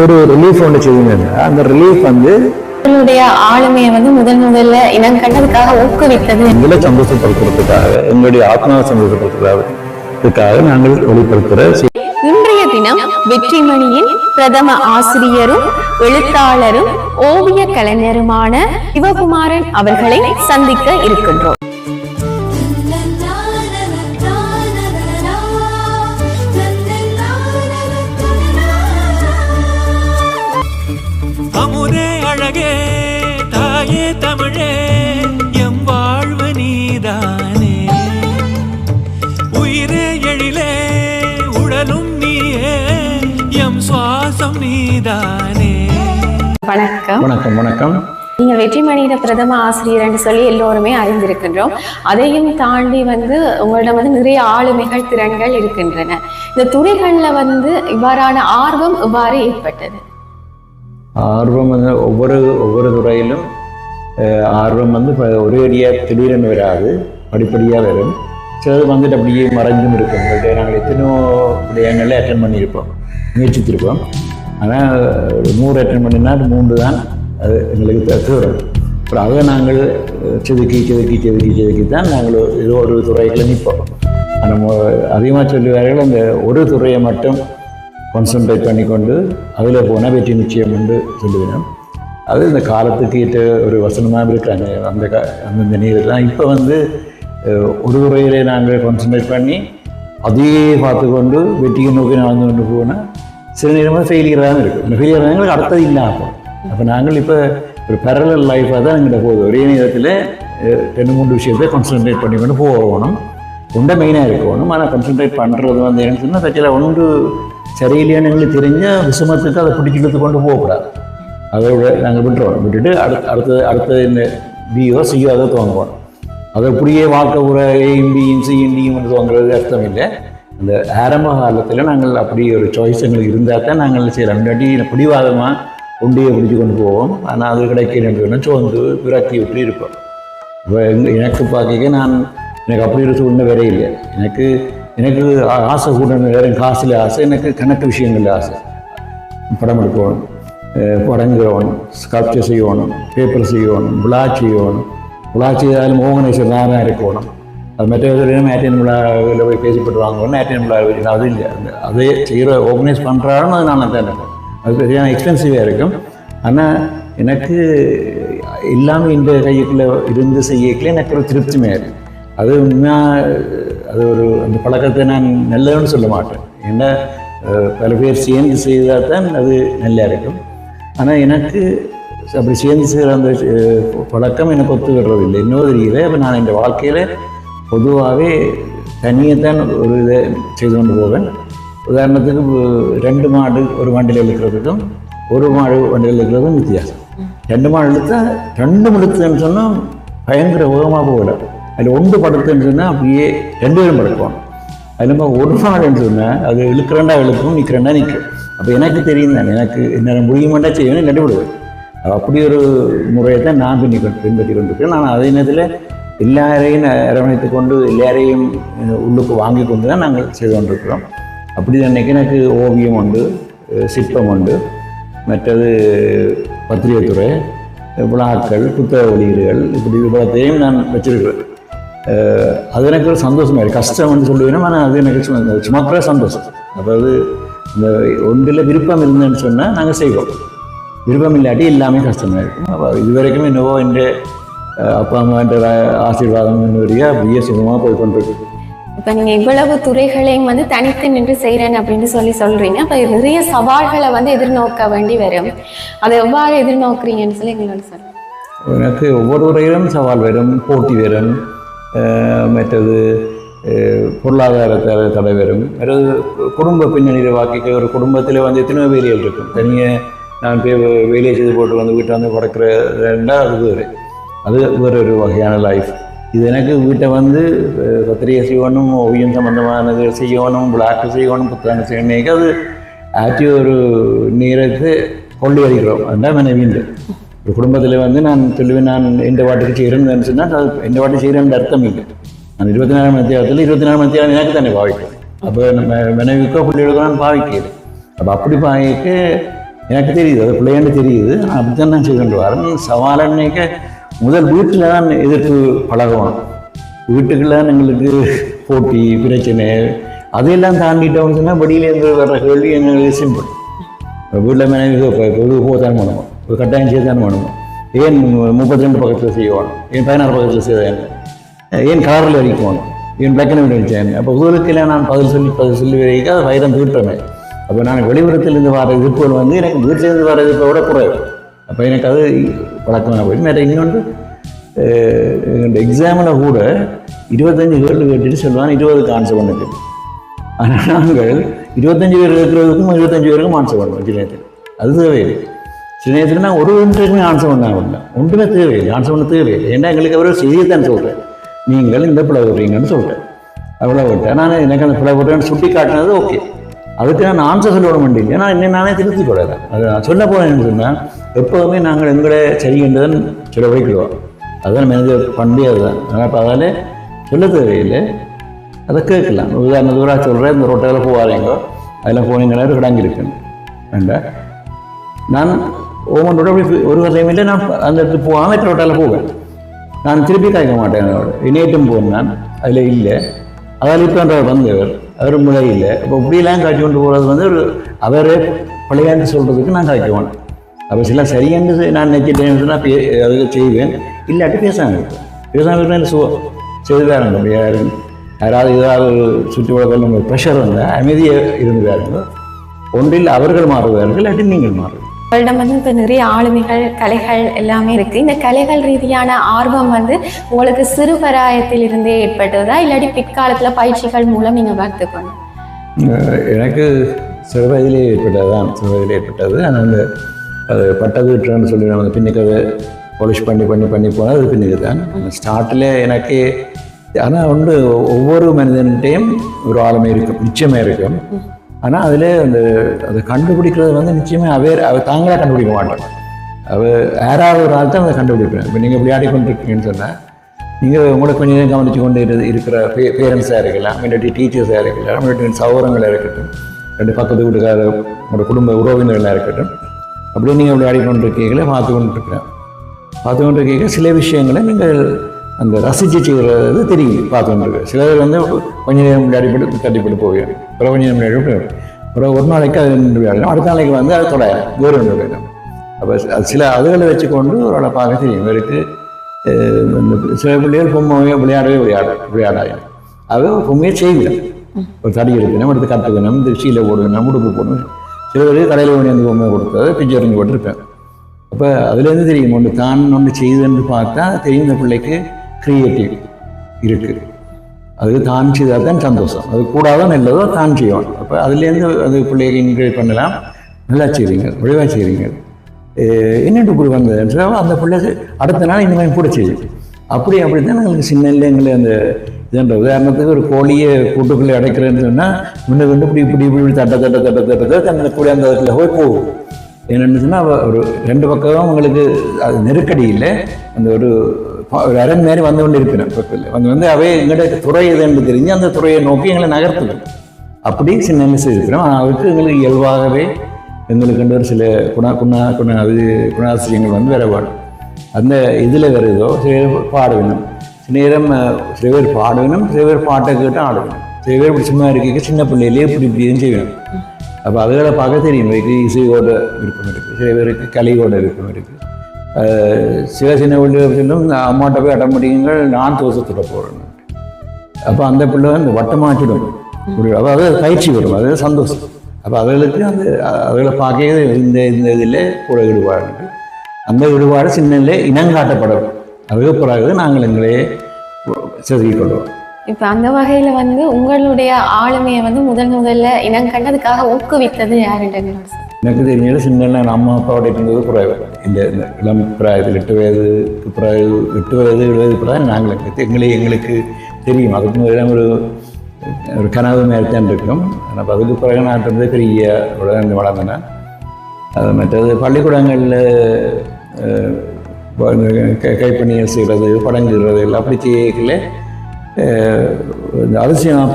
ஒரு ரிலீஃப் ஒன்று செய்யுங்க. அந்த ரிலீஃப் வந்து உங்களுடைய ஆளுமையை வந்து முதல் முதல்ல இனம் கண்டதுக்காக ஊக்குவித்தது. எங்களை சந்தோஷப்படுத்துறதுக்காக எங்களுடைய ஆத்மாவை சந்தோஷப்படுத்துறதுக்காக நாங்கள் வெளிப்படுத்துகிற சி- இன்றைய தினம் வெற்றிமணியின் பிரதம ஆசிரியரும் எழுத்தாளரும் ஓவிய கலைஞருமான சிவகுமாரன் அவர்களை சந்திக்க இருக்கின்றோம். நீதானே வணக்கம். வணக்கம் வணக்கம். நீங்க வெற்றிமணியிட பிரதம ஆசிரியர் என்று சொல்லி எல்லோருமே அறிந்திருக்கின்றோம். அதையும் தாண்டி வந்து உங்களிடம் வந்து நிறைய ஆளுமைகள் திறன்கள் இருக்கின்றன. இந்த துறைகள்ல வந்து இவ்வாறான ஆர்வம் இவ்வாறு ஏற்பட்டது? ஆர்வம் வந்து ஒவ்வொரு ஒவ்வொரு துறையிலும் ஆர்வம் வந்து இப்போ ஒரே அடியாக திடீரென்னு வராது. படிப்படியாக வரும். சிலது வந்துட்டு அப்படியே மறைஞ்சும் இருக்கும். நாங்கள் எத்தனையோ விடயங்களில் அட்டன் பண்ணியிருப்போம். முயற்சித்திருப்போம். ஆனால் நூறு அட்டன் பண்ணினால் மூன்று தான். அது எங்களுக்கு தேவை அப்புறம் அதை நாங்கள் செதுக்கி செதுக்கி செதுக்கி செதுக்கி தான் நாங்கள் ஏதோ ஒரு துறையில் நிற்போம். நம்ம அதிகமாக சொல்லுவார்கள் அந்த ஒரு துறையை மட்டும் கான்சன்ட்ரேட் பண்ணிக்கொண்டு அதில் போனால் வெற்றி நிச்சயம் என்று சொல்லுவேன். அது இந்த காலத்துக்கு ஏற்ற ஒரு வசனமாக இருக்காங்க. அந்த கா அந்தந்த நீரெல்லாம் இப்போ வந்து ஒரு துறையிலே நாங்கள் கான்சன்ட்ரேட் பண்ணி அதையே பார்த்து கொண்டு வெற்றியை நோக்கி நடந்து கொண்டு போனால் சில நேரமாக ஃபெயிலியர் தான் இருக்கும். அந்த ஃபெயிலியர் எங்களுக்கு அடுத்தது இல்லை அப்போ நாங்கள் இப்போ ஒரு பேரலல் லைஃப்பாக தான் எங்கிட்ட போகுது. ஒரே நேரத்தில் ரெண்டு மூணு விஷயத்தை கான்சன்ட்ரேட் பண்ணி கொண்டு போகணும். உண்டை மெயினாக இருக்கணும். ஆனால் கான்சன்ட்ரேட் பண்ணுறது வந்து என்ன சொன்னால் சச்சியில் ஒன்று சரியில்லையான்னு எங்களுக்கு தெரிஞ்சால் விஷமத்துக்கு அதை பிடிச்சிக்கிறது கொண்டு போகக்கூடாது. அதோட நாங்கள் விட்டுருவோம். விட்டுட்டு அடுத்த அடுத்தது அடுத்தது இந்த பிஓ சிஓ அதை துவங்குவோம். அதை அப்படியே வாழ்க்கை உரை ஏயும் பியும் சியும் டியும் துவங்குறது அர்த்தம் இல்லை. அந்த ஆரம்ப காலத்தில் நாங்கள் அப்படி ஒரு சாய்ஸ் எங்களுக்கு இருந்தால் தான் நாங்கள் செய்யலாம் இல்லாட்டி பிடிவாதமாக உண்டியை பிடிச்சி கொண்டு போவோம். ஆனால் அது கிடைக்கலன்னு சோர்ந்து விரக்தி விட்டு இருப்போம். இப்போ எனக்கு பார்க்க நான் எனக்கு அப்படி ஒரு சூழ்நிலை வேற இல்லை. எனக்கு எனக்கு ஆசை கூட வேற காசில் ஆசை எனக்கு கணக்கு விஷயங்களில் ஆசை. படம் எடுக்கணும் அஹ் ஸ்கல்ப்சர் செய்யணும் பேப்பர் செய்யணும் விழா செய்யணும். விழா செய்தாலும் ஓர்கனைசர் தான் இருக்கணும். அது மற்ற மேட்டியன் விழாவில் போய் பேசிப்பட்டு வாங்கணும் மேட்டியன் விழா அது இல்லை. அந்த அதே செய்கிற ஆர்கனைஸ் பண்ணுறாருன்னு அது நான் தான் அது பெரிய எக்ஸ்பென்சிவாக இருக்கும். ஆனால் எனக்கு இல்லாமல் இந்த கைக்குள்ளே இருந்து செய்யக்குள்ள எனக்கு ஒரு திருப்திமே இருக்குது அது உண்மையாக அது ஒரு அந்த பழக்கத்தை நான் நல்லதுன்னு சொல்ல மாட்டேன். ஏன்னா பல பேர் சேர்ந்து செய்தால் தான் அது நல்லா இருக்கும். ஆனால் எனக்கு அப்படி சேர்ந்து செய்கிற அந்த பழக்கம் எனக்கு ஒத்து இல்லை இன்னொரு தெரியல அப்போ நான் இந்த வாழ்க்கையில் பொதுவாகவே தனியைத்தான் ஒரு இதை செய்து கொண்டு போவேன். உதாரணத்துக்கு ரெண்டு மாடு ஒரு வண்டியில் இழுக்கிறதுக்கும் ஒரு மாடு வண்டியில் இழுக்கிறதுக்கும் வித்தியாசம். ரெண்டு மாடு இழுத்தா ரெண்டு இழுத்துன்னு சொன்னால் பயங்கர வேகமாக போயிடும் அதில் ஒன்று படுத்துன்னு சொன்னால் அப்படியே ரெண்டு பேரும் படுக்குவாங்க அது நம்ம ஒரு மாடுன்னு சொன்னால் அது இழுக்கிறண்டா இழுக்கும் நிற்கிறண்டா நிற்கும் அப்போ எனக்கு தெரியும் தானே எனக்கு என்ன முடியுமாண்டா செய்யணும் கண்டுபிடுவேன் அப்படி ஒரு முறையை தான் நான் பின்பற்றி கொண்டு பின்பற்றி கொண்டிருக்கேன் நான் அதே நேரத்தில் எல்லாரையும் அரவணைத்து கொண்டு எல்லாரையும் உள்ளுக்கு வாங்கி கொண்டு தான் நாங்கள் செய்து கொண்டிருக்கிறோம். அப்படி அன்னைக்கு எனக்கு ஓவியம் உண்டு சிற்பம் உண்டு மற்றது பத்திரிகைத்துறை விழாக்கள் புத்தக வெளியீடுகள் இப்படி இவ்வளோத்தையும் நான் வச்சிருக்கிறேன். அது எனக்கு ஒரு சந்தோஷமாக இருக்கு கஷ்டம்னு சொல்லுவேன் ஆனால் அது எனக்கு சும்மா சுமக்கிற சந்தோஷம். அதாவது இந்த ஒன்றில் விருப்பம் இருந்தேன்னு சொன்னால் நாங்கள் செய்வோம். விருப்பம் இல்லாட்டி எல்லாமே கஷ்டமாக இருக்கும் அப்போ இது வரைக்கும் என்னவோ என்ற அப்பா அம்மான்ற ஆசீர்வாதம் என்னுடைய அப்படியே சுகமாக போய் கொண்டிருக்கு இப்ப நீங்க இவ்வளவு துறைகளையும் வந்து தனித்து நின்று செய்றேன் அப்படின்னு சொல்லி சொல்றீங்க. அப்ப நிறைய சவால்களை வந்து எதிர்நோக்க வேண்டி வரும். அதை எவ்வாறு எதிர்நோக்குறீங்கன்னு சொல்லி எங்களோட சொல்லுங்க. எனக்கு ஒவ்வொரு துறையிலும் சவால் வரும் போட்டி வரும் மற்றது பொருளாதார தடை வரும். மற்றது குடும்ப பின்னணியில் வாக்கிக்க ஒரு குடும்பத்தில் வந்து எத்தனையோ வேலைகள் இருக்கும். தனியாக நான் போய் வேலையை செய்து போட்டு வந்து வீட்டை வந்து பறக்கிறதுண்டா அது வேறு. அது வேறு ஒரு வகையான லைஃப் இது எனக்கு வீட்டை வந்து பத்திரிகை செய்யணும் ஓவியம் சம்பந்தமானது செய்யணும் விளாட்டு செய்யணும் புத்தகம் செய்யணும் அது ஆற்றி ஒரு நேரத்தை கொண்டு வருகிறோம் அதுதான் மனைவிண்டு ஒரு குடும்பத்தில் வந்து நான் சொல்லுவேன் நான் இந்த வாட்டுக்கு செய்கிறேன்னு சொன்னால் அது இந்த வாட்டி செய்கிறேன் அர்த்தம் இல்லை நான் இருபத்தி நாலு மணி நேரத்தில் இருபத்தி நாலு மணி நேரம் எனக்கு தானே பாவிக்கிறேன் அப்போ நம்ம மனைவிக்கோ பிள்ளைகளுக்கோ நான் பாவிக்கிறேன் அப்போ அப்படி பாவிக்க எனக்கு தெரியுது அது பிள்ளையாண்டு தெரியுது அப்படி அப்படித்தான் நான் செய்து கொண்டு வரேன் சவாலன்னைக்க முதல் வீட்டில் தான் எதிர்த்து பழகுவோம் வீட்டுக்குள்ள எங்களுக்கு போட்டி பிரச்சனை அதையெல்லாம் தாண்டிட்டோம்னு சொன்னால் வெளியிலேருந்து வர்ற கேள்வி எங்களுக்கு சிம்பிள் வீட்டில் மனைவி இப்போ போதான் பண்ணுவோம் ஒரு கட்டாயம் செய்தான் பண்ணுவோம் ஏன் முப்பத்தி ரெண்டு பக்கத்தில் செய்வோம் ஏன் பதினாறு பக்கத்தில் செய்வேன் ஏன் கலரில் வரைக்கும் என் பிளக்கனை அண்ட் வச்சேன் அப்போ ஊருக்கெல்லாம் நான் பதில் சொல்லி பதில் சொல்லி வரைக்கும் அது வைரம் தீட்டுறேன் அப்போ நான் வெளிப்புறத்திலிருந்து வர எதிர்ப்புகள் வந்து எனக்கு வீட்டிலேருந்து வர எதிர்ப்பை விட குறைவு. அப்போ எனக்கு அது வழக்கமான போயிட்டு நிறைய இன்னொன்று எக்ஸாமில் கூட இருபத்தஞ்சு கேள்வி கேட்டுட்டு சொல்லுவாங்க இருபதுக்கு ஆன்சர் பண்ணுது. ஆனால் நாங்கள் இருபத்தஞ்சு பேர் இருக்கிறதுக்கும் இருபத்தஞ்சு பேருக்கும் ஆன்சர் பண்ணுவோம் சில நேரத்தில். அது தேவையில்லை. சில நேரத்தில் நான் ஒரு ஒன்றுக்குமே ஆன்சர் பண்ணாங்க ஒன்றுமே தேவையில்லை. ஆன்சர் பண்ண தேவையில்லை. ஏன்னா எங்களுக்கு அவர் செய்யத்தான் சொல்கிறேன் நீங்கள் இந்த பிள்ளை விடுறீங்கன்னு சொல்கிறேன் அவ்வளோ விட்டேன். நான் எனக்கு அந்த பிள்ளை விடுறேன்னு சுட்டி காட்டினது ஓகே. அதுக்கு நான் ஆன்சர் சொல்ல விட மாட்டேங்க ஏன்னா என்ன நானே திருத்தி கொள்கிறேன் அது நான் சொல்ல போனேன்னு சொன்னால் எப்போதுமே நாங்கள் எங்களை செய்கின்றதன் சில வைக்கிடுவோம் அதுதான் மனித பண்பே அதுதான். ஆனால் இப்போ அதால் சொல்ல தேவையில்லை. அதை கேட்கலாம். உதாரணத்துக்கு ஒரு சொல்கிறேன் இந்த ரோட்டில் போவாரேங்கோ அதில் போனீங்கன்னா ஒரு கிடங்கு இருக்குன்னு வேண்டாம் நான் ஓமனோட அப்படி ஒரு வரையும் இல்லை நான் அந்த இடத்துக்கு போகாமல் இந்த ரோட்டால் போவேன். நான் திருப்பி காய்க்க மாட்டேன். என்னோட இணையட்டும் நான். அதில் இல்லை. அதால் இப்போ வந்தவர். அவர் முறை இல்லை இப்போ இப்படிலாம் காட்டி கொண்டு போகிறது வந்து ஒரு அவரே பழையாண்டு சொல்கிறதுக்கு நான் காய்க்க அப்போ சில சரியாண்டு நான் நினைச்சிட்டேன் நான் பே அதுக்கு செய்வேன். இல்லாட்டி பேசாமல் இருப்பேன். பேசாமல் இருப்பேன் சு செய்து வேறுங்க அப்படி யாரும் யாராவது ஏதாவது சுற்றி வளர்க்கணும் ப்ரெஷர் வந்தால் அமைதியாக இருந்து வேறுங்க ஒன்றில் அவர்கள் மாறுவார்கள் இல்லாட்டி நீங்கள் மாறுவீர்கள். உங்களிடம் வந்து இப்போ நிறைய ஆளுமைகள் கலைகள் எல்லாமே இருக்குது இந்த கலைகள் ரீதியான ஆர்வம் வந்து உங்களுக்கு சிறு பராயத்தில் இருந்தே ஏற்பட்டதா? இல்லாட்டி பிற்காலத்தில் பயிற்சிகள் மூலம் நீங்கள் வளர்த்துக்கணும்? எனக்கு சிறு வயதிலே ஏற்பட்டது தான் சிறு வயதிலே ஏற்பட்டது. ஆனால் அந்த அது பட்டது விட்டுறேன்னு சொல்லி நம்ம பின்னுக்கு பாலிஷ் பண்ணி பண்ணி பண்ணி போனால் அது பின்னுக்கு தான் ஸ்டார்டில் எனக்கு ஆனால் வந்து ஒவ்வொரு மனிதன்கிட்டையும் ஒரு ஆளுமை இருக்கும் நிச்சயமாக இருக்கும். ஆனால் அதில் அந்த அதை கண்டுபிடிக்கிறது வந்து நிச்சயமாக அவர் அவ தாங்களாக கண்டுபிடிக்க மாட்டோம். அவ யாராவது ஒரு ஆள் தான் அதை கண்டுபிடிப்பேன். இப்போ நீங்கள் இப்படி ஆடிக்கொண்டிருக்கீங்கன்னு சொன்னால் நீங்கள் உங்களை கொஞ்சம் நேரம் கவனித்து கொண்டு இரு- இருக்கிற பே பேரண்ட்ஸாக இருக்கலாம் இல்லாட்டி டீச்சர்ஸாக இருக்கலாம் இல்லாட்டி சௌரங்களாக இருக்கட்டும் ரெண்டு பக்கத்து வீட்டுக்கார உங்களோட குடும்ப உறவினர்களாக இருக்கட்டும் அப்படியே நீங்கள் அப்படி ஆடிக்கொண்டிருக்கீங்களே பார்த்து கொண்டிருக்கிறேன் பார்த்து கொண்டிருக்கீங்க சில விஷயங்களை நீங்கள் அந்த ரசித்து செய்கிறது தெரியும் பார்த்து கொண்டிருக்க சில பேர் வந்து கொஞ்ச நேரம் இப்படி அடிப்பட்டு தட்டிப்பட்டு போவேன் பிறகு கொஞ்ச நேரம் முன்னாடி பிறகு ஒரு நாளைக்கு அது நின்று விளையாடும் அடுத்த நாளைக்கு வந்து அது தொடாயிடும் வேறு ஒன்று விளையாடும் அப்போ சில அதுகளை வச்சுக்கொண்டு ஒரு பார்க்க தெரியும் இவருக்கு சில பிள்ளைகள் பொம்மையை விளையாடவே விளையாட விளையாடாது. அது பொம்மையை செய்யல ஒரு தடி எடுக்கணும் எடுத்து கற்றுக்கணும் திருச்சியில் சீலை போடணும் உடுப்பு போடணும். சில பேர் கடையில் கொண்டு வந்து பொம்மையை கொடுத்தது பிஞ்சு வரைஞ்சி போட்டிருப்பேன். அப்போ அதுலேருந்து தெரியும் ஒன்று தான் ஒன்று செய்துன்னு பார்த்தா தெரியும் இந்த பிள்ளைக்கு க்ரியேட்டிவ் இருக்குது அது தான் செய்தால் தான் சந்தோஷம். அது கூடாதான் நல்லதோ தான் செய்வான். அப்போ அதுலேருந்து அது பிள்ளைக்கு என்கரேஜ் பண்ணலாம். நல்லா செய்றீங்க ஒழுங்காக செய்றீங்க. என்னென்று இப்படி வந்ததுன்னு அந்த பிள்ளை அடுத்த நாள் இந்த மாதிரி கூட செய்யும். அப்படி அப்படி தான் எங்களுக்கு சின்ன எங்களை அந்த இதுன்ற உதாரணத்துக்கு ஒரு கோழியை கூட்டுக்குள்ளே அடைக்கிறேன்னு சொன்னால் முன்ன கொண்டு இப்படி இப்படி இப்படி தட்ட தட்ட தட்ட தட்ட தட்ட அந்த கோழி அந்த இடத்துல போய் போகும். என்னென்னு சொன்னால் ஒரு ரெண்டு பக்கம் உங்களுக்கு அது நெருக்கடி இல்லை. அந்த ஒரு ஒரு அரண் மாதிரி வந்து கொண்டு இருக்கிறேன் பக்கத்தில் வந்து வந்து அவை எங்கள்கிட்ட துறை எதுன்னு தெரிஞ்சு அந்த துறையை நோக்கி எங்களை நகர்த்துது அப்படி சின்ன மிஸ் இருக்கிறோம் ஆனால் அதுக்கு எங்களுக்கு இயல்பாகவே எங்களுக்கு வந்து ஒரு சில குணா குணா குண அது குணாசிரியங்கள் வந்து வேற பாடும் அந்த இதில் வருதோ சில பேர் சில நேரம் சில பேர் பாடுவினும் சில பேர் பாட்டை கேட்டு ஆட சில பேர் இப்படி சும்மா இருக்க சின்ன பிள்ளையிலே இப்படி இப்படின்னு செய்யணும் அப்போ அதுகளை பார்க்க தெரியும். இசையோட விருப்பம் இருக்குது சில பேருக்கு கலையோட விருப்பம் இருக்குது சில சின்ன பிள்ளைகளும் அம்மாட்ட போய் அடம் முடியுங்கள் நான் தோசத்துட போகிறேன் அப்போ அந்த பிள்ளை அந்த வட்டமாச்சிடும் ஒரு அதாவது பயிற்சி வரும் அது சந்தோஷம். அப்போ அவர்களுக்கு அந்த அவர்களை பார்க்கவே இந்த இந்த இதில் கூட விடுபாடு அந்த விடுபாடு சின்னல இனங்காட்டப்படும் அதுக்கு பிறகு நாங்கள் எங்களே செதுக்கிக் கொள்வோம். இப்போ அந்த வகையில் வந்து உங்களுடைய ஆளுமையை வந்து முதல் முதல்ல இனங்கண்டதுக்காக ஊக்குவித்தது யாருன்ற எனக்கு தெரிஞ்சது சின்ன நம்ம அப்பாவோட இருந்தது குறைவு இந்த இளம் பிராயத்தில் எட்டு வயதுக்கு பிறகு எட்டு வயது எழுபது பிராயம் பிறகு நாங்கள் எங்களே எங்களுக்கு தெரியும். அதுக்கு முதல்ல ஒரு ஒரு கனவு மாதிரி இருக்கும் ஆனால் பகுதி பிறகு நான் இருந்தது பெரிய உடனே வளர்ந்தேன். அது மற்றது பள்ளிக்கூடங்களில் கைப்பணிகள் செய்கிறது படங்குறது எல்லாம் அப்படி செய்யல இந்த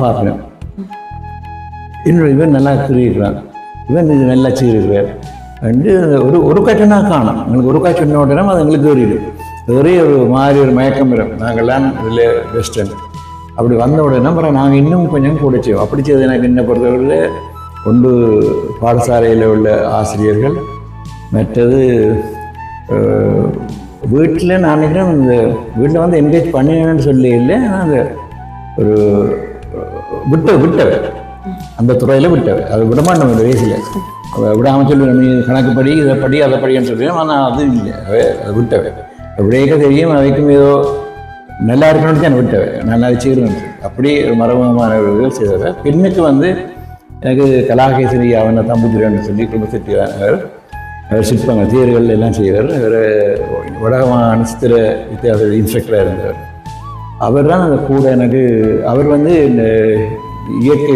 பார்க்கணும். இன்னொரு பேர் நல்லா கீறியிருக்கிறான் இவன் இது நல்லா செய்திருக்கிறார் வந்து ஒரு ஒரு கட்டணா காணும். எங்களுக்கு ஒரு காட்சி சொன்ன உடனே அது எங்களுக்கு ஏறிடும். ஏறி ஒரு மாதிரி ஒரு மயக்கம் வரும். நாங்கள்லாம் இதில் வெஸ்டர்ன் அப்படி வந்த உடனே அப்புறம் நாங்கள் இன்னும் கொஞ்சம் கூட செய்வோம். அப்படி செய்வது எனக்கு என்ன பொறுத்தவரையில் ஒன்று பாடசாலையில் உள்ள ஆசிரியர்கள் மற்றது வீட்டில் நான் நினைக்கிறேன் இந்த வீட்டில் வந்து என்கரேஜ் பண்ணினேன்னு சொல்லி இல்லை. ஆனால் அந்த ஒரு விட்ட விட்டவை அந்த துறையில் விட்டவர். அது விடமாட்டோம் நம்ம வயசில் விடாமல் சொல்லி நீ கணக்கு படி இதை படி அதை படின்னு சொல்லுவேன் ஆனால் அது இல்லை. அவை அது விட்டவை தெரியும் அவைக்கும் ஏதோ நல்லா இருக்கணும்னு தான் விட்டவை நல்லா செய்யணும் அப்படி ஒரு மரபமானவர்கள் செய்தவர். பெண்ணுக்கு வந்து எனக்கு கலாகேசரி அவனை தம்புதுரைன்னு சொல்லி குடும்பத்திற்கு அவர் அவர் சிற்பங்கள் தேர்கள் எல்லாம் செய்வார் அவர் வடகமான சித்திர வித்தியாச இன்ஸ்ட்ரக்டராக இருந்தவர். அவர் தான் அந்த கூட எனக்கு அவர் வந்து இந்த இயற்கை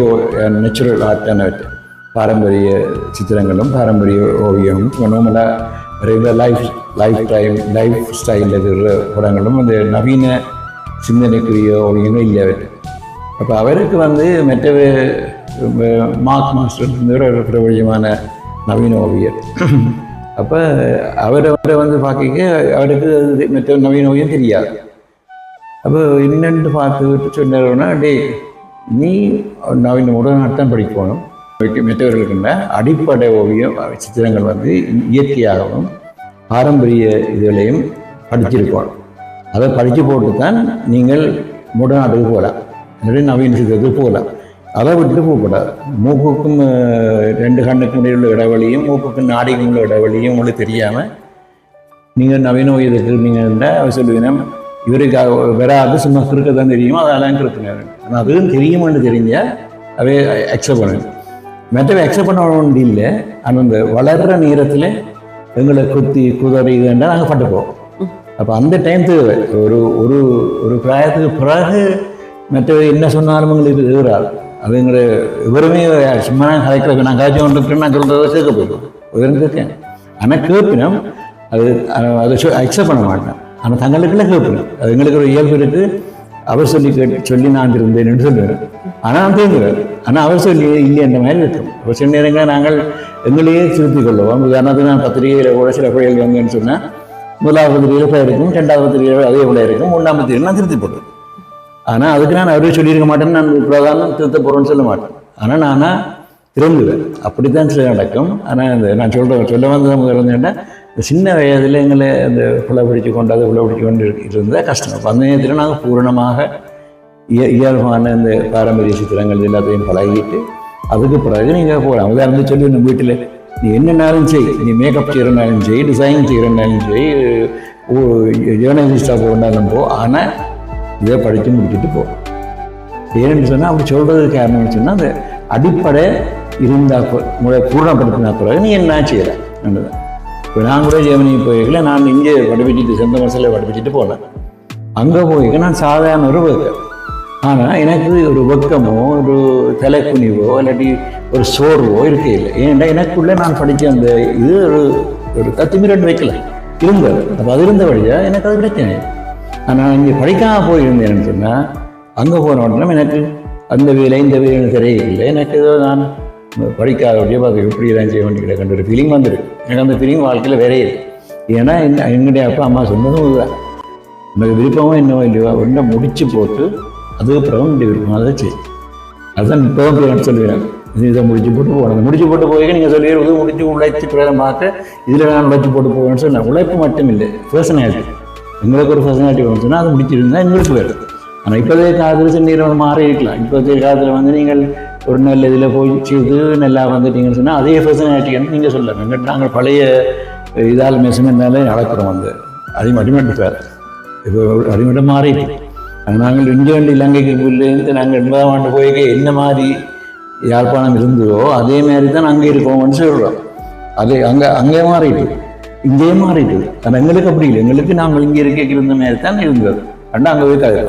நேச்சுரல் ஆர்ட்டான பாரம்பரிய சித்திரங்களும் பாரம்பரிய ஓவியமும் நார்மலாக regular life life time life ஸ்டைலில் இருக்கிற படங்களும் அந்த நவீன சிந்தனைக்குரிய ஓவியங்களும் இல்லை அவர் அப்போ அவருக்கு வந்து மற்ற மார்க் மாஸ்டர் ஒரு பிரபலியமான நவீன ஓவியர். அப்போ அவரை அவரை வந்து பார்க்க அவருக்கு அது மற்ற நவீன ஓவியம் தெரியாது. அப்போ என்னென்று பார்த்து சொன்னார்னா டே நீ நவீன உடனாட்டம் படிக்கணும். மற்றவர்களுக்குள்ள அடிப்படை ஓவியம் சித்திரங்கள் வந்து இயற்கையாகவும் பாரம்பரிய இதுகளையும் படிச்சிருக்கணும் அதை படித்து போட்டு தான் நீங்கள் முடநாட்டுக்கு போகலாம். இல்லாட்டி நவீன சித்திரத்துக்கு போகலாம். அதை விட்டு போகக்கூடாது மூக்குக்கும் ரெண்டு கண்ணுக்கும் இடையில் உள்ள இடைவெளியும் மூக்குக்கும் நாடிக்கும் உள்ள இடைவெளியும் உங்களுக்கு தெரியாமல் நீங்கள் நவீன ஓவியத்துக்கு நீங்கள் அவர் சொல்லுவீங்க? இவருக்கு வராது சும்மா கிறுக்க தான் தெரியுமோ அதெல்லாம் கிறுக்குனாரு நான் அதுவும் தெரியுமான்னு தெரிஞ்சால் அவை அக்செப்ட் பண்ணணும் மற்றவை அக்செப்ட் பண்ண இல்லை. ஆனால் இந்த வளர்கிற நேரத்தில் எங்களை குத்தி குதறி இதுண்டா நாங்கள் பட்டுப்போம் அப்போ அந்த டைம் தேவை. ஒரு ஒரு ஒரு பிராயத்துக்கு பிறகு மற்றவை என்ன சொன்னாலும் எங்களுக்கு எதிராது. அது எங்களை இவருமே சும்மா நான் கதைக்கிற நான் காய்ச்சி கொண்டு நான் சொல்கிறத சேர்க்க போயிடும் உதவி ஆனால் கேட்பினம் அது அதை அக்செப்ட் பண்ண மாட்டேன். ஆனால் தங்களுக்குள்ள கேட்பினம். அது எங்களுக்கு ஒரு இயல்பு இருக்குது அவர் சொல்லி கேட்டு சொல்லி நான் இருந்தேன் என்று சொல்லுவார். ஆனால் நான் தூங்குவார் ஆனால் அவர் சொல்லி இல்லை என்ற மாதிரி இருக்கும். ஒரு சில நேரங்களில் நாங்கள் எங்களையே திருத்திக் கொள்வோம் உதாரணத்துக்கு நான் பத்திரிகையில் கூட சில குழைகள் வந்தேன்னு சொன்னால் முதலாவது பத்திரிகையில் போய் இருக்கும் ரெண்டாவது பத்திரிகையில் அதே போல இருக்கும். மூணாம் பத்திரிகையில் நான் திருத்தி போட்டேன் ஆனால் அதுக்கு நான் அவரே சொல்லியிருக்க மாட்டேன்னு நான் பிரதானம் திருத்த போகிறேன்னு சொல்ல மாட்டேன். ஆனால் நானா திரும்புவேன் அப்படித்தான் சில நடக்கும். ஆனால் நான் சொல்கிறேன் சொல்ல வந்தது முதல்ல இந்த சின்ன வயதில் எங்களை அந்த புல பிடிச்சு கொண்டு அதை புல பிடிச்சு கொண்டு இருந்தால் கஷ்டம். அப்போ அந்த நேரத்தில் நாங்கள் பூரணமாக இய- இயல்பான இந்த பாரம்பரிய சித்திரங்கள் எல்லாத்தையும் பழகிட்டு அதுக்கு பிறகு நீங்கள் போகலாம் உதாரணத்துக்கு சொல்லி நம்ம வீட்டில் நீ என்னன்னாலும் செய். நீ மேக்கப் செய்கிறனாலும் செய் டிசைன் செய்கிறனாலும் செய் ஜேர்னலிஸ்டாக போனாலும் போ ஆனால் இதை படித்து முடிச்சுட்டு போ. ஏன்னு சொன்னால் அப்படி சொல்கிறதுக்கு காரணம்னு சொன்னால் அந்த அடிப்படை இருந்தால் முறை பூரணப்படுத்தினா பிறகு நீ என்ன செய்கிற நல்லது இப்போ நான் கூட ஜெர்மனி போயிருக்கல நான் இங்கே படிப்பிச்சுட்டு சொந்த மனசில் படிப்பிச்சுட்டு போனேன் அங்கே போயிருக்க நான் சாதாரண ஒரு வெக்கம் ஆனால் எனக்கு ஒரு வெக்கமோ ஒரு தலைக்குனிவோ இல்லாட்டி ஒரு சோர்வோ இருக்கே இல்லை. ஏன்டா எனக்குள்ளே நான் படித்த அந்த இது ஒரு ஒரு கத்துமிரண்டு வைக்கல. இருந்தது. அப்போ அது இருந்த வழியா எனக்கு அது பிரச்சனை. ஆனால் இங்கே படிக்காமல் போயிருந்தேன்னு சொன்னால் அங்கே போன உடனே எனக்கு அந்த வேலை இந்த வேலை தெரியவில்லை. எனக்கு ஏதோ நான் படிக்காத வழியோ அதை எப்படி எல்லாம் செய்ய வேண்டிய கண்ட ஒரு ஃபீலிங் வந்துருக்கு. எனக்கு அந்த ஃபீலிங் வாழ்க்கையில் வேறே இல்லை. ஏன்னா என்ன எங்களுடைய அப்பா அம்மா சொன்னதும் இதுதான். உனக்கு விருப்பமும் என்னவோ இல்லையோ ஒன்றை முடிச்சு போட்டு அதுக்கப்புறம் இந்த விருப்பமாக தான் செய்யும். அதுதான் இப்போதான் பிள்ளைங்க சொல்லுவேன் இது இதை முடிச்சு போட்டு போகணும். முடிச்சு போட்டு போய் நீங்கள் சொல்லி இது முடிச்சு உழைச்சி பிரதம் பார்த்து இதில் நான் உழைச்சி போட்டு போவேன்னு சொன்னேன் உழைப்பு மட்டும் இல்லை பர்சனாலிட்டி எங்களுக்கு ஒரு பர்சனாலிட்டி வேணும்னு சொன்னால் அது முடிச்சிருந்தா எங்களுக்கு வேறு ஆனால் இப்போதைய காலத்தில் சின்ன நேரம் மாறி இருக்கலாம் இப்போதைய காலத்தில் வந்து நீங்கள் ஒரு நல்ல இதில் போய் செய்து நல்லா வந்துட்டீங்கன்னு சொன்னால் அதே பர்சனாலிட்டின்னு நீங்கள் சொல்லலாம் எங்கிட்ட நாங்கள் பழைய இதால் மெஷர்மெண்ட்னாலே நடக்கிறோம் வந்து. அதே அடிமெண்ட் பேர் இப்போ அடிமட்டம் மாறிட்டு. நாங்கள் இங்கிலாந்து இலங்கைக்கு இருந்து நாங்கள் எண்பதாம் ஆண்டு போய் என்ன மாதிரி யாழ்ப்பாணம் இருந்ததோ அதே மாதிரி தான் அங்கே இருக்கோம்னு சொல்கிறோம் அது அங்கே அங்கே மாறிட்டு. இங்கேயே மாறிட்டு. ஆனால் எங்களுக்கு அப்படி இல்லை. எங்களுக்கு நாங்கள் இங்கே இருக்க இருந்த மாதிரி தான் இருந்தது. ரெண்டும் அங்கே போய் கதை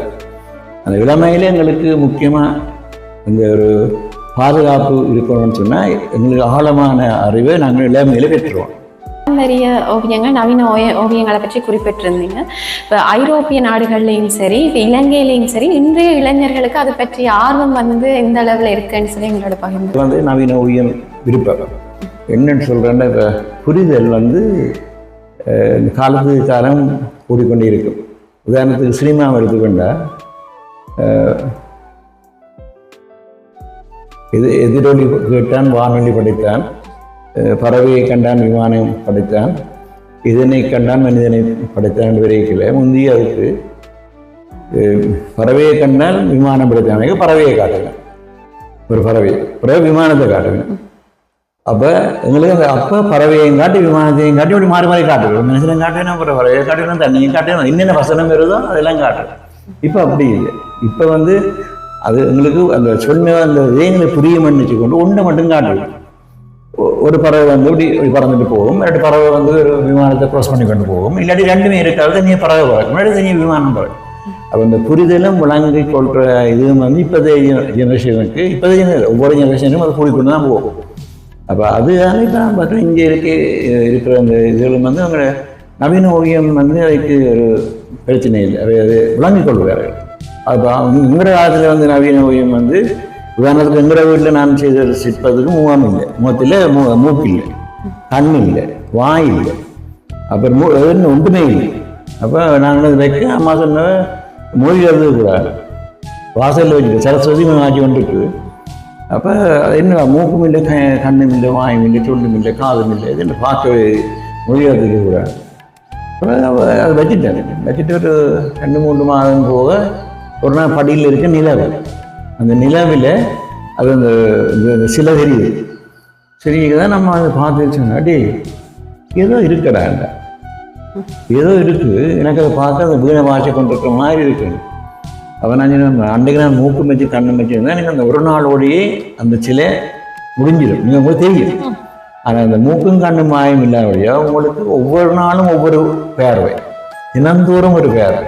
அந்த இளமையில எங்களுக்கு முக்கியமாக இந்த ஒரு பாதுகாப்பு இருக்கணும்னு சொன்னால் எங்களுக்கு ஆழமான அறிவை நாங்கள் இளமையில பெற்றுருவோம். பாரம்பரிய ஓவியங்கள் நவீன ஓய- ஓவியங்களை பற்றி குறிப்பிட்டிருந்தீங்க. இப்போ ஐரோப்பிய நாடுகள்லையும் சரி இப்போ இலங்கையிலையும் சரி இன்றைய இளைஞர்களுக்கு அதை பற்றிய ஆர்வம் வந்து எந்த அளவில் இருக்குன்னு சொல்லி எங்களோட பகிர்ந்து வந்து நவீன ஓவியம் விருப்பம். என்னன்னு சொல்கிறேன்னா இப்போ புரிதல் வந்து காலத்துக்கு காலம் கூடிக்கொண்டே இருக்கும் உதாரணத்துக்கு சினிமாவை எடுத்துக்கொண்டா அஹ், எது எதிரொலி கேட்டான் வானொலி படைத்தான். பறவையை கண்டான் விமானம் படைத்தான். இதனை கண்டான் மனிதனை படைத்தான் வரைக்கல முந்தைய அதுக்கு பறவையை கண்டால் விமானம் படைத்தானுக்கு பறவையை காட்டுங்க ஒரு பறவை. பிறகு விமானத்தை காட்டுங்க அப்போ எங்களுக்கு அந்த அப்போ பறவையையும் காட்டி விமானத்தையும் காட்டி இப்படி மாறி மாறி காட்டுறோம் மனுஷனையும் காட்டணும் அப்புறம் பறவையை காட்டணும் தண்ணியும் காட்டணும் என்னென்ன வசனம் வருதோ அதெல்லாம் காட்டுறோம் இப்போ அப்படி இல்லை. இப்போ வந்து அது எங்களுக்கு அந்த சொன்ன அந்த இதயங்களை புரியும்னு வச்சுக்கொண்டு ஒன்று மட்டும் காட்டல ஒ- ஒரு பறவை வந்து இப்படி இப்படி பறந்துட்டு போகும் ரெண்டு பறவை வந்து ஒரு விமானத்தை க்ராஸ் பண்ணி கொண்டு போகும். இல்லாட்டி ரெண்டுமே இருக்காது தனியாக பறவை பறக்கும் முன்னாடி தனியாக விமானம் பறக்கும் அப்போ இந்த புரிதலும் விளங்கி கொள்கிற இதுவும் வந்து இப்போதைய ஜெனரேஷனுக்கு இப்போதைய ஒவ்வொரு ஜெனரேஷனுக்கும் கூடி கூடிக்கொண்டு தான் போகும். அப்போ அது தான் பார்த்தா இங்கே இருக்க இருக்கிற அந்த இதுகளும் வந்து அவங்க நவீன ஓவியம் வந்து அதுக்கு ஒரு பிரச்சனை இல்லை. அது விளங்கிக் கொள்வார்கள். அப்போ எங்களோட காலத்தில் வந்து நவீன ஓவியம் வந்து உதாரணத்துக்கு எங்களோட வீட்டில் நான் செய்த சிற்பத்துக்கு முகம் இல்லை. முகத்தில் மூ மூக்கு இல்லை. கண் இல்லை. வாய் இல்லை. அப்புறம் மூ ஒன்றுமே இல்லை. அப்போ நாங்கள் வைக்க? அம்மா சொன்ன மொழி எழுதக்கூடாது. வாசலில் வச்சுட்டு சரஸ்வதி ஆட்சி வந்துட்டு அப்போ என்ன? மூக்கும் இல்லை கண்ணும் இல்லை வாயும் இல்லை சொல்லும் இல்லை காதும் இல்லை. இது என்ன பார்க்கவே மொழி எழுதிக்கூடாது. அப்புறம் அதை வச்சுட்டேன் வச்சுட்டு ஒரு ரெண்டு மூணு மாதம் போக ஒரு நாள் படியில் இருக்க நிலவு. அந்த நிலவில் அது அந்த சில தெரியுது. சரி தான் நம்ம அதை பார்த்து டேய் ஏதோ இருக்கடா ஏதோ இருக்கு. எனக்கு அதை பார்த்து அந்த வீணை வாசி கொண்டிருக்கிற மாதிரி இருக்கு. அவன் நான் அன்றைக்கு நான் மூக்கு வச்சு கண்ணு வச்சு இருந்தால் நீங்கள் அந்த ஒரு நாளோடையே அந்த சிலை முடிஞ்சிடும். நீங்கள் உங்களுக்கு தெரியும். ஆனால் அந்த மூக்கும் கண்ணு மாயம் இல்லாதபடியா உங்களுக்கு ஒவ்வொரு நாளும் ஒவ்வொரு பேர்வை. தினந்தோறும் ஒரு பேர்வை.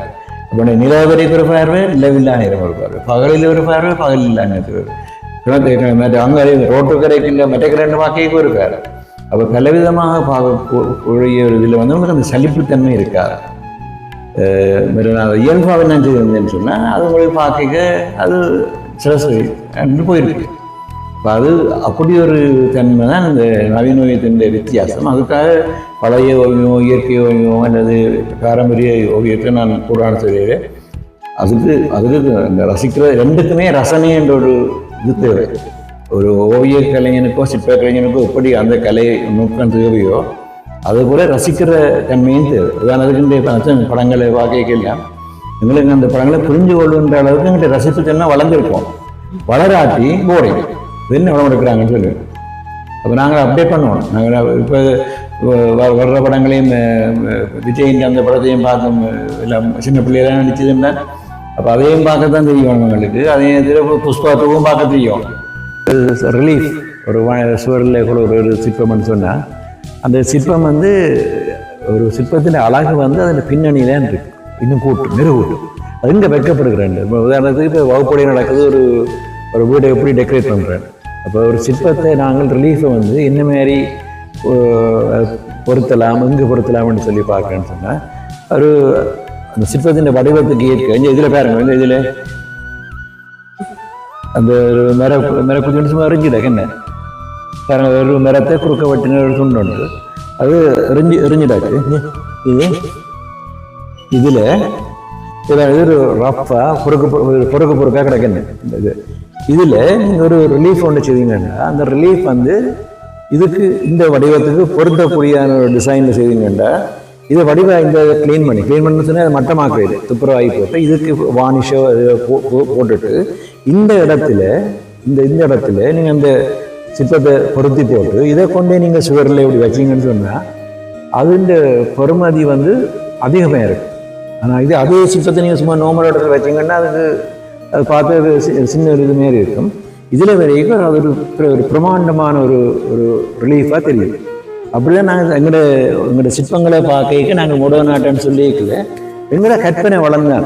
அப்போ நிலவரைக்கு ஒரு பார்வை நிலவில்லா நேரம் ஒரு பார்வை. பகலில் ஒரு பார்வை பகல் கிணத்து மற்ற அங்கே ரோட்டு கரைக்கின்ற மெட்டை மற்ற கரண்டு பார்க்க ஒரு பேர் அப்போ பலவிதமாக பார்க்கக்கூடிய ஒரு இதில் வந்து உங்களுக்கு அந்த சலிப்புத்தன்மை இருக்காது இயல்பாக என்ன செய்யுதுன்னு சொன்னால் அது உங்களுக்கு பார்க்க அது சில என்று போயிருக்கு. இப்போ அது அப்படி ஒரு தன்மை தான் இந்த நவீன ஓவியத்தினுடைய வித்தியாசம். அதுக்காக பழைய ஓவியம் இயற்கை ஓவியம் அல்லது பாரம்பரிய ஓவியத்தை நான் கூறான சொல்லிடுறேன் அதுக்கு அதுக்கு இந்த ரசிக்கிற ரெண்டுக்குமே ரசனை என்ற ஒரு இது தேவை. ஒரு ஓவிய கலைஞனுக்கோ சிற்ப கலைஞனுக்கோ எப்படி அந்த கலை நோக்கம் தேவையோ அதுபோல் ரசிக்கிற தன்மையும் தேவை. உதாரணத்துக்கு இந்த படங்களை பார்க்கலாம் எங்களுக்கு அந்த படங்களை புரிஞ்சு கொள்ளுன்ற அளவுக்கு எங்கிட்ட ரசிப்பு தன்மை வளர்ந்துருப்போம் வளராட்டி போரிங் என்ன படம் எடுக்கிறாங்கன்னு சொல்லி. அப்போ நாங்கள் அப்டேட் பண்ணுவோம். நாங்கள் இப்போ வர்ற படங்களையும் விஜயின் அந்த படத்தையும் பார்த்தோம் எல்லாம் சின்ன பிள்ளையெல்லாம் நடிச்சதுன்னா அப்போ அதையும் பார்க்க தான் தெரியும் எங்களுக்கு அதையும் எதிர புஷ்பா பார்க்க தெரியும். ரிலீஃப் ஒரு சுவரில் கூட ஒரு ஒரு சிற்பம்னு சொன்னால் அந்த சிற்பம் வந்து ஒரு சிற்பத்தின் அழகு வந்து அதில் பின்னணியில இருக்கு. இன்னும் கூட்டு மெருகூட்டு. அது இங்கே வைக்கப்படுகிறேன் இப்போ உதாரணத்துக்கு இப்போ வகுப்படையும் நடக்குது ஒரு ஒரு வீடை எப்படி டெக்கரேட் பண்ணுறேன் அப்போ ஒரு சிற்பத்தை நாங்கள் ரிலீஃபை வந்து என்ன மாதிரி பொருத்தலாம் எங்கே பொருத்தலாம்னு சொல்லி பார்க்குறேன்னு சொன்னால் ஒரு அந்த சிற்பத்தின் வடிவத்துக்கு ஏற்க இங்கே இதில் பாருங்க இந்த இதில். அந்த ஒரு மர மர கொஞ்சம் சும்மா எரிஞ்சிடக்கு என்ன? பாருங்க ஒரு மரத்தை குறுக்க வெட்டின ஒரு துண்டு உண்டு அது எரிஞ்சு எரிஞ்சிடாக்கு இது? இதில் இதில் இது ஒரு ரஃப்பாக பொறுக்கு பொறு- பொறுக்கு பொறுக்காக கிடக்குன்னு இந்த இது. இதில் நீங்கள் ஒரு ரிலீஃப் ஒன்று செய்வீங்கன்னா அந்த ரிலீஃப் வந்து இதுக்கு இந்த வடிவத்துக்கு பொருத்தக்கூடிய ஒரு டிசைனில் செய்வீங்கன்னா இதை வடிவ இந்த க்ளீன் பண்ணி க்ளீன் பண்ணி சொன்னால் அதை மட்டமாக்குறது. துப்புரவாகி போட்டு இதுக்கு வானிஷோ இதை போ- போட்டுட்டு இந்த இடத்துல இந்த இந்த இடத்துல நீங்கள் அந்த சிற்பத்தை பொருத்தி போட்டு இதை கொண்டே நீங்கள் சுவரில் இப்படி வச்சிங்கன்னு சொன்னால் அதுண்ட பெருமதி வந்து அதிகமாக இருக்கும் ஆனால் இது அதே சிற்பத்தை நீங்கள் சும்மா நோமல் இடத்துல அதுக்கு அது பார்த்து அது சி- சின்ன ஒரு இது மாரி இருக்கும். இதில் வரைக்கும் அது ஒரு ஒரு பிரமாண்டமான ஒரு ஒரு ரிலீஃபாக தெரியுது. அப்படிதான் நாங்கள் எங்களோட எங்களோட சிற்பங்களை பார்க்க நாங்கள் முடவ நாட்டம்னு சொல்லியிருக்கல. எங்களோட கற்பனை வளர்ந்தாங்க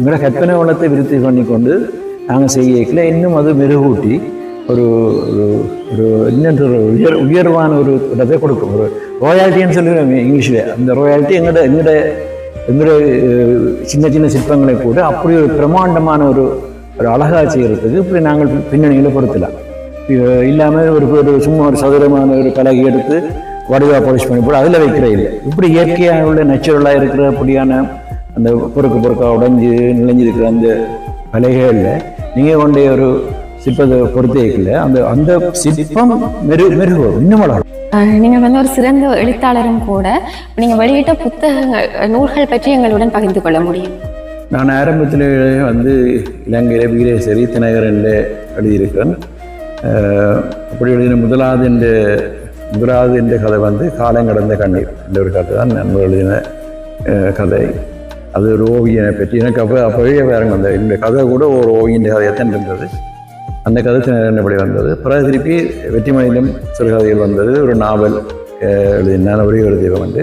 எங்களோட கற்பனை வளத்தை விருத்தி பண்ணி கொண்டு நாங்கள் செய்யக்கல இன்னும் அது மெருகூட்டி ஒரு ஒரு ஒரு இன்னொன்று ஒரு உயர் உயர்வான ஒரு இடத்தை கொடுக்கும். ஒரு ரோயாலிட்டின்னு சொல்லுவோம் இங்கிலீஷில். அந்த ரோயாலிட்டி எங்களோட எங்களோட எங்களோட சின்ன சின்ன சிற்பங்களை கூட அப்படி ஒரு பிரமாண்டமான ஒரு ஒரு அழகா செய்யறதுக்கு இப்படி நாங்கள் பின்னணியில் பொருத்தலாம் இல்லாமல் ஒரு ஒரு சும்மா ஒரு சதுரமான ஒரு கலகி எடுத்து வடிவா பாலிஷ் பண்ணி போட்டு அதில் வைக்கிற இல்லை இப்படி இயற்கையாக உள்ள நேச்சுரலாக இருக்கிற அப்படியான அந்த பொறுக்கு பொறுக்கா உடைஞ்சு நிலைஞ்சிருக்கிற அந்த பலகைகளில் நீங்கள் கொண்டே ஒரு சிற்பத்தை பொறுத்தே இல்லை அந்த அந்த சிற்பம் மெரு மெருகும் இன்னும் வளரும் நீங்கள் வந்து ஒரு சிறந்த எழுத்தாளரும் கூட நீங்கள் வெளியிட்ட புத்தகங்கள் நூல்கள் பற்றி எங்களுடன் பகிர்ந்து கொள்ள முடியும். நான் ஆரம்பத்தில் வந்து இலங்கையில் வீரேஸ்வரி தினகரனில் எழுதியிருக்கிறேன். அப்படி எழுதின முதலாவது என்ற முதலாவது என்ற கதை வந்து காலங்கடந்த கண்ணீர் என்ற ஒரு கதை தான் நான் எழுதின கதை. அது ஒரு ஓவியனை பற்றி எனக்கு அப்போ அப்போவே வேற அந்த இந்த கதை கூட ஒரு ஓவியன் கதையத்தான் இருந்தது. அந்த கதை சின்ன வந்தது? பிறகு திருப்பி வெற்றிமணியிலும் சிறுகதைகள் வந்தது. ஒரு நாவல் அஹ், ஒரே ஒரு தெய்வம் வந்து.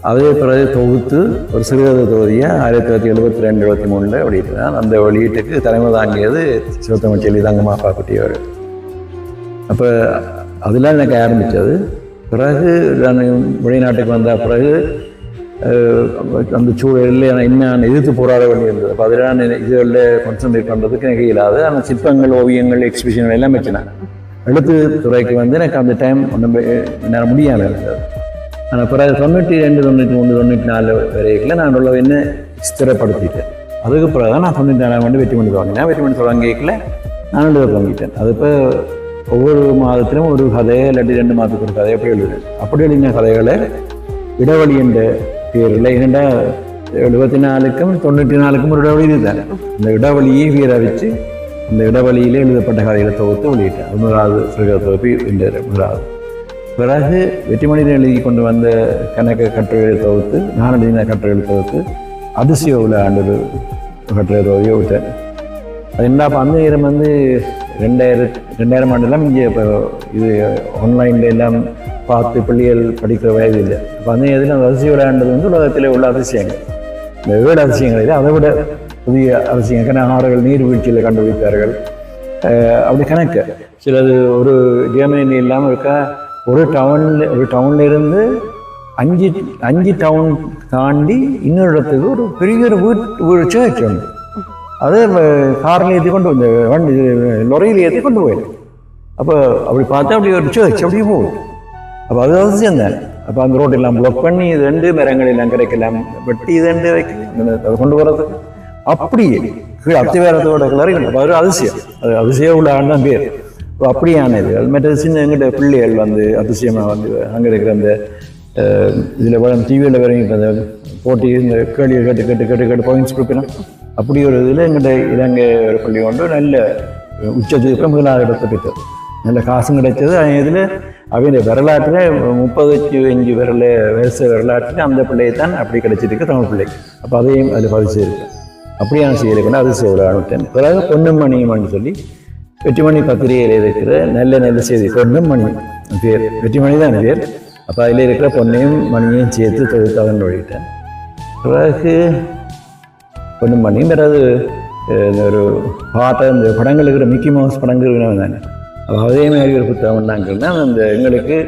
அதே பிறகு தொகுத்து ஒரு சிறுகதை தொகுதியை ஆயிரத்தி தொள்ளாயிரத்தி எழுபத்தி ரெண்டு எழுபத்தி மூணில் வெளியிட்டான். அந்த வெளியீட்டுக்கு தலைமை தாங்கியது சிவத்தமிழ் செல்வி தங்கம்மா குட்டியவர் அப்போ அதெல்லாம் எனக்கு ஆரம்பித்தது பிறகு நான் வெளிநாட்டுக்கு வந்த பிறகு அந்த சூழலில் நான் எதிர்த்து போராட வேண்டியிருந்தது. அப்போ அதில் நான் இதுகளில் கான்சன்ட்ரேட் பண்ணுறதுக்கு எனக்கு இல்லாது ஆனால் சிற்பங்கள் ஓவியங்கள் எக்ஸிபிஷன்கள் எல்லாம் வச்சினேன் எழுத்து துறைக்கு வந்து எனக்கு அந்த டைம் ஒன்றும் என்னால் முடியாமல் இருந்தது ஆனால் பிறகு தொண்ணூற்றி ரெண்டு தொண்ணூற்றி மூணு தொண்ணூற்றி நாலு வரைக்கும் நான் உள்ள என்ன ஸ்திரப்படுத்திட்டேன். அதுக்கு பிறகு தான் நான் தொண்ணூற்றி நாலாம் ஆண்டு வெற்றி பண்ணி தொடங்கினேன் வெற்றி பண்ணி தொடங்கிக்கல நான் எழுத தொடங்கிட்டேன். அது இப்போ ஒவ்வொரு மாதத்திலும் ஒரு கதையை இல்லாட்டி ரெண்டு மாதத்துக்கு ஒரு கதையை அப்படி எழுதுவேன். அப்படி எழுதின கதைகளை இடவழி என்ற பேரில் இரண்டா எழுபத்தி நாலுக்கும் தொண்ணூற்றி நாலுக்கும் ஒரு இடைவெளி இதுதான். இந்த இடைவெளியை வீர வச்சு அந்த இடைவெளியிலே எழுதப்பட்ட கதைகளை தொகுத்து வெளியிட்டேன் முதலாவது சிறுக தொகுப்பி இந்த முதலாவது பிறகு வெற்றிமனிதன் எழுதி கொண்டு வந்த கணக்கு கட்டுரைகளை தொகுத்து நான் எழுதின கட்டுரைகளை தொகுத்து அதிசய உள்ள ஆண்டு ஒரு கட்டுரை தொகுதியை விட்டேன் அது என்ன அப்போ அந்த நேரம் வந்து ரெண்டாயிரம் ரெண்டாயிரம் ஆண்டுலாம் இங்கே இப்போ இது ஆன்லைனில் எல்லாம் பார்த்து பிள்ளைகள் படிக்கிற வயது இல்லை. அப்போ அந்த இதில் அந்த அதிசய விளையாண்டது வந்து உலகத்தில் உள்ள அதிசயங்கள். இந்த ஏழு அதிசயங்கள் இல்லை அதை விட புதிய அதிசயங்கள். கணக்கு ஆறுகள் நீர்வீழ்ச்சியில் கண்டுபிடித்தார்கள். அப்படி கணக்கு. சிலது ஒரு ஜெர்மனி இல்லாமல் இருக்கா? ஒரு டவுனில் ஒரு டவுன்லேருந்து அஞ்சு அஞ்சு டவுன் தாண்டி இன்னொரு இடத்துக்கு ஒரு பெரிய ஒரு வீட் ஒரு சேர்ச் உண்டு. அது காரில் ஏற்றி கொண்டு வந்து வண்டி லொரையில் ஏற்றி கொண்டு போயிடும் அப்போ அப்படி பார்த்தா அப்படி ஒரு சேர்ச் அப்படியே போகும் அப்போ அது அவசியம் சேர்ந்தேன் அப்போ அந்த ரோட்டெல்லாம் பிளாக் பண்ணி ரெண்டு மரங்களெல்லாம் கிடைக்கலாம். வெட்டி ரெண்டு வைக்கலாம். அதை கொண்டு வர்றதுக்கு அப்படியே கீழே அத்திவாரத்தோட கிளறி அப்போ அது அதிசயம் அது அதிசயம் உள்ள ஆண்டு தான் பேர். அப்போ அப்படியானது அது மற்ற சின்ன எங்கிட்ட பிள்ளைகள் வந்து அதிசயமாக வந்து அங்கே இருக்கிற அந்த இதில் வரும் டிவியில் வரையும் போட்டி இந்த கேள்வியை கேட்டு கேட்டு கேட்டு கேட்டு பாயிண்ட்ஸ் கொடுக்கணும் அப்படி ஒரு இதில் எங்கிட்ட இலங்கை ஒரு பள்ளி கொண்டு நல்ல உச்சத்துக்கு முதலாவது இடத்தை பெற்றது நல்ல காசும் கிடைச்சது. இதில் அவங்க வரலாற்றில் முப்பது அஞ்சு விரல வருஷ வரலாற்றில் அந்த பிள்ளையை தான் அப்படி கிடைச்சிருக்கு தமிழ் பிள்ளை. அப்போ அதையும் அதில் பதிச்சு இருக்கு அப்படியான செய்திருக்கணும் அது செய்ய விளையாடுட்டேன் பிறகு பொன்னுமணியம்னு சொல்லி வெற்றிமணி பத்திரிகையில் இருக்கிற நல்ல நல்ல செய்தி பொன்னுமணி பேர். வெற்றிமணி தான் பேர். அப்போ அதில் இருக்கிற பொன்னையும் மணியையும் சேர்த்து தொகுத்து அதன் வழிவிட்டேன் பிறகு பொண்ணும் பண்ணி பிறகு இந்த ஒரு பாட்டை இந்த படங்கள் இருக்கிற மிக்கி மவுஸ் படங்கள் தானே அப்போ அதே மாதிரி ஒரு புத்தகம் நாங்கள்னா அந்த எங்களுக்கு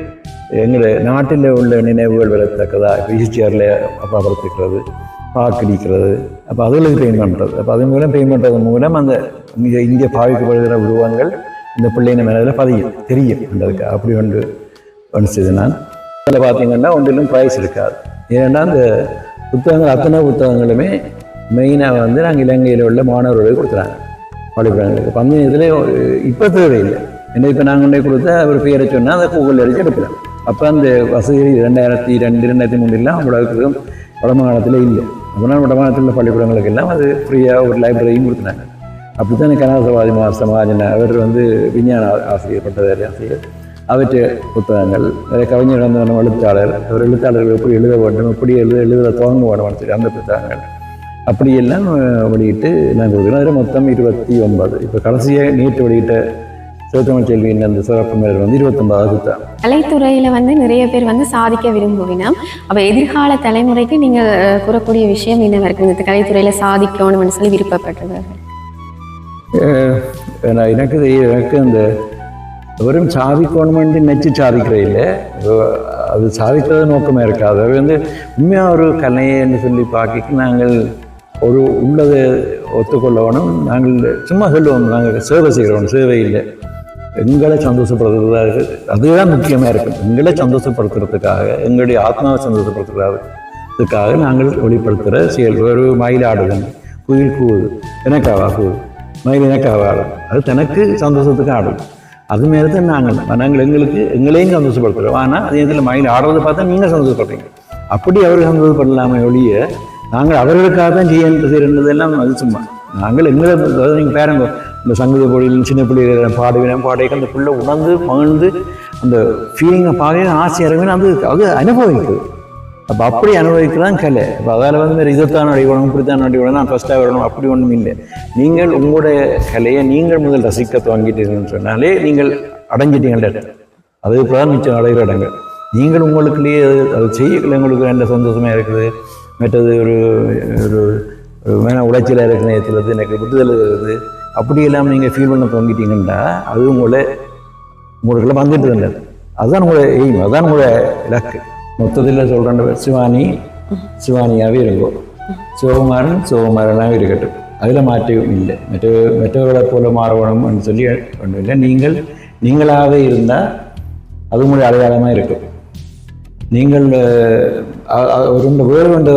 எங்களை நாட்டில் உள்ள நினைவுகள் வரத்தக்கதா இப்போ ஈஸியாரில் அப்பா படுத்துக்கிறது பாக்கடிக்கிறது அப்போ அதுகளுக்கு பெயின் பண்ணுறது அப்போ அது மூலம் பெயின் பண்ணுறது மூலம் அந்த இங்கே இங்கே பாவிக்கப்படுகிற உருவங்கள் இந்த பிள்ளைங்க மேலே பதியும் தெரியும் என்றதுக்கு அப்படி ஒன்று ஒன்று செய்து நான் அதில் பார்த்தீங்கன்னா ஒன்றிலும் ப்ரைஸ் இருக்காது ஏன்னா அந்த புத்தகங்கள் அத்தனை புத்தகங்களுமே மெயினாக வந்து நாங்கள் இலங்கையில் உள்ள மாணவர்களுக்கு கொடுக்குறாங்க. படிப்புறாங்களுக்கு அப்போ இதில் இப்போ தேவையில்லை. என்ன இப்போ நாங்கள் கொண்டே கொடுத்தா அவர் பேரை சொன்னால் அதை கூகுளில் அடிச்சு எடுக்கலாம். அப்போ அந்த வசதி ரெண்டாயிரத்தி ரெண்டு ரெண்டாயிரத்தி மூணுலாம் அவ்வளோக்கு வடமாகாணத்தில் இல்லை. அப்படின்னா வடமாகாணத்தில் உள்ள பள்ளிக்கூடங்களுக்கு எல்லாம் அது ஃப்ரீயாக ஒரு லைப்ரரியும் கொடுத்துனாங்க அப்படித்தான் கனகசவாதி மாசமாஜன் அவர் வந்து விஞ்ஞான ஆசிரியர் பட்டதாரி ஆசிரியர். அவற்றை புத்தகங்கள் நிறைய கவிஞர் வந்து எழுத்தாளர் அவர் எழுத்தாளர்கள் எப்படி எழுத வேண்டும் எப்படி எழுத எழுத துவங்க வேண்டும் சொல்லி அந்த புத்தகங்கள். அப்படியெல்லாம் வெளியிட்டு நான் கொடுக்குறேன். அதில் மொத்தம் இருபத்தி ஒன்பது. இப்போ கடைசியாக நேற்று வெளியிட்ட சிவத்தமிழ் செல்வியின் அந்த சிறப்பு மேல் வந்து இருபத்தொன்பதாவது புத்தகம் கலைத்துறையில வந்து நிறைய பேர் வந்து சாதிக்க விரும்புவினோம் அப்ப எதிர்கால தலைமுறைக்கு நீங்க அஹ், கூறக்கூடிய விஷயம் என்னவா இருக்கு? இந்த கலைத்துறையில சாதிக்கணும்னு சொல்லி விருப்பப்பட்டவர்கள் அஹ் நான் எனக்கு எனக்கு அந்த வெறும் சாதிக்கணுமென்று நினச்சி சாதிக்கிற இல்லை. அது சாதிக்கிறது நோக்கமே இருக்காது அது வந்து உண்மையாக ஒரு கலைன்னு சொல்லி பார்க்க நாங்கள் ஒரு உள்ளதை ஒத்துக்கொள்ளவனும் நாங்கள் சும்மா சொல்லுவோம் நாங்கள் சேவை செய்கிறோம் சேவை இல்லை. எங்களை சந்தோஷப்படுத்துறதாக அதுதான் முக்கியமாக இருக்கும் எங்களை சந்தோஷப்படுத்துறதுக்காக எங்களுடைய ஆத்மாவை சந்தோஷப்படுத்துறதுக்காக நாங்கள் வெளிப்படுத்துகிற செயல் ஒரு மயில் குயில் கூவுது எனக்காவா கூவுது மயில் எனக்காவா ஆடும் அது தனக்கு சந்தோஷத்துக்கு ஆடும் அது மாரி தான் நாங்கள். நாங்கள் எங்களுக்கு எங்களையும் சந்தோஷப்படுத்துகிறோம். ஆனால் அதே நேரத்தில் மயில் ஆடுறது பார்த்தா நீங்கள் சந்தோஷப்படுறீங்க. அப்படி அவர் சந்தோஷப்படலாமே ஒழிய நாங்கள் அவர்களுக்காக தான் ஜிஎன் செய்கிறதெல்லாம் அது சும்மா. நாங்கள் எங்களை அதாவது நீங்கள் பேரங்க இந்த சங்கீத பொழியில் சின்ன பிள்ளைகள் பாடுவினம் பாடைகள் அந்த பிள்ளை உணர்ந்து மகிழ்ந்து அந்த ஃபீலிங்கை பார்க்க ஆசை இறங்குவேன் அது அது அனுபவிக்குது. அப்போ அப்படி அனுபவிக்கலாம் கலை. அப்போ அதால் வந்து இதைத்தான் அடிக்கணும் இப்படித்தான் அடிக்கணும் நான் ஃபஸ்ட்டாக வரணும் அப்படி ஒன்றும் இல்லை. நீங்கள் உங்களுடைய கலையை நீங்கள் முதல் ரசிக்க துவங்கிட்டீங்கன்னு சொன்னாலே நீங்கள் அடைஞ்சிட்டீங்க அது தான் மிச்சம் அடைகிற இடங்கள். நீங்கள் உங்களுக்குள்ளேயே அது அது செய்யல உங்களுக்கு நல்ல சந்தோஷமாக இருக்குது. மற்றது ஒரு ஒரு ஒரு மன உளைச்சலாக இருக்கிற நேரத்தில் எனக்கு விடுதலை இருக்குது அப்படி இல்லாமல் நீங்கள் ஃபீல் பண்ண தொடங்கிட்டீங்கன்னா அது உங்களை உங்களுக்குள்ள வந்துட்டு இருந்தது. அதுதான் உங்களை எய்ம் அதுதான் உங்களோட இலக்கு. மொத்தத்தில் சொல்கிற சிவானி சிவானியாகவே இருக்கும் சிவகுமாரன் சிவகுமாரனாகவே இருக்கட்டும். அதில் மாற்றம் இல்லை. மற்ற மற்றவர்களை போல மாறணும்னு சொல்லி ஒன்றும் இல்லை. நீங்கள் நீங்களாகவே இருந்தால் அது உங்களுடைய அடையாளமாக இருக்கும். நீங்கள் ஒரு ரெண்டு வேறு ரெண்டு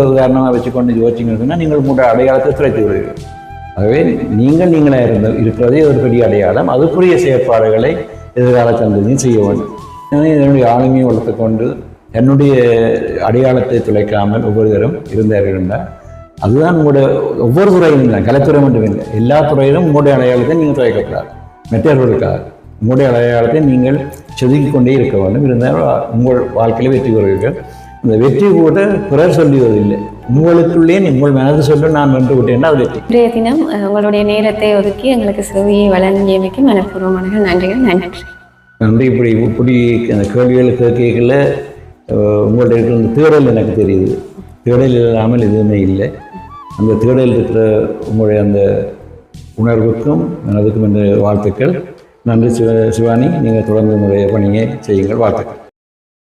வச்சுக்கொண்டு யோசிச்சிங்கன்னா நீங்கள் உங்களுடைய அடையாளத்தை துளைத்து விடுவீர்கள். ஆகவே நீங்கள் நீங்களாக இருந்த இருக்கிறதே ஒரு பெரிய அடையாளம். அதுக்குரிய செயற்பாடுகளை எதிர்கால சந்ததியும் செய்ய வேண்டும். என்னுடைய ஆளுமையை வளர்த்துக்கொண்டு என்னுடைய அடையாளத்தை துளைக்காமல் ஒவ்வொருவரும் இருந்தார்கள் என்றால் அதுதான் உங்களுடைய ஒவ்வொரு துறையிலும் தான் கலைத்துறை மட்டும் இல்லை எல்லா துறையிலும் உங்களுடைய அடையாளத்தை நீங்கள் துளைக்கப்படாது மெட்டர்களுக்காக உங்களுடைய அடையாளத்தை நீங்கள் செதுக்கி கொண்டே இருக்க வேண்டும். இருந்தால் உங்கள் வாழ்க்கையில் வெற்றி பெறுவீர்கள். அந்த வெற்றி கூட பிறர் சொல்லுவதில்லை உங்களுக்குள்ளே உங்கள் மனது சொல்ல நான் வென்று விட்டேன்னா அது வெற்றி இன்றைய தினம் உங்களுடைய நேரத்தை ஒதுக்கி எங்களுக்கு செவியை வழங்கியமைக்கு மனப்பூர்வமான நன்றிகள் நன்றி. நன்றி. இப்படி இப்படி அந்த கேள்விகள் கேட்கல உங்கள்ட்ட இருக்கிற தேடல் எனக்கு தெரியுது. தேடல் இல்லாமல் எதுவுமே இல்லை. அந்த தேடல் இருக்கிற உங்களுடைய அந்த உணர்வுக்கும் மனதுக்கும் என்ற வாழ்த்துக்கள். நன்றி சிவ சிவானி. நீங்கள் தொடர்ந்து உங்களுடைய பணியை செய்யுங்கள். வாழ்த்துக்கள்.